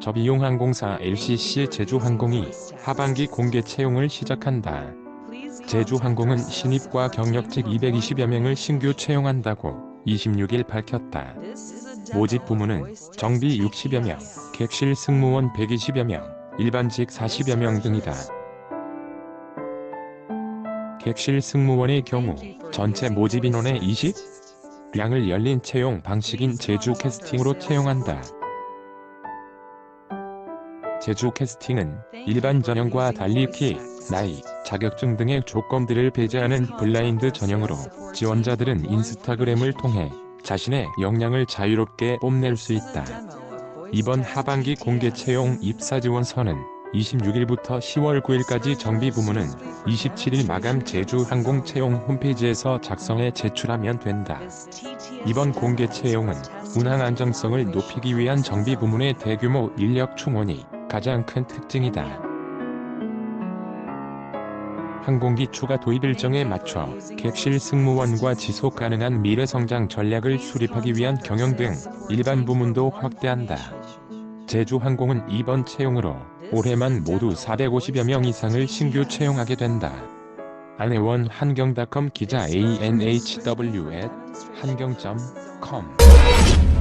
저비용항공사 LCC 제주항공이 하반기 공개 채용을 시작한다. 제주항공은 신입과 경력직 220여 명을 신규 채용한다고 26일 밝혔다. 모집 부문은 정비 60여 명, 객실 승무원 120여 명, 일반직 40여 명 등이다. 객실 승무원의 경우 전체 모집 인원의 20? 량을 열린 채용 방식인 제주 캐스팅으로 채용한다. 제주 캐스팅은 일반 전형과 달리 키, 나이, 자격증 등의 조건들을 배제하는 블라인드 전형으로 지원자들은 인스타그램을 통해 자신의 역량을 자유롭게 뽐낼 수 있다. 이번 하반기 공개 채용 입사 지원서는 26일부터 10월 9일까지 정비 부문은 27일 마감 제주항공 채용 홈페이지에서 작성해 제출하면 된다. 이번 공개 채용은 운항 안정성을 높이기 위한 정비 부문의 대규모 인력 충원이 가장 큰 특징이다. 항공기 추가 도입 일정에 맞춰 객실 승무원과 지속 가능한 미래 성장 전략을 수립하기 위한 경영 등 일반 부문도 확대한다. 제주항공은 이번 채용으로 올해만 모두 450여 명 이상을 신규 채용하게 된다. 안혜원 한경닷컴 기자 anhw@한경.com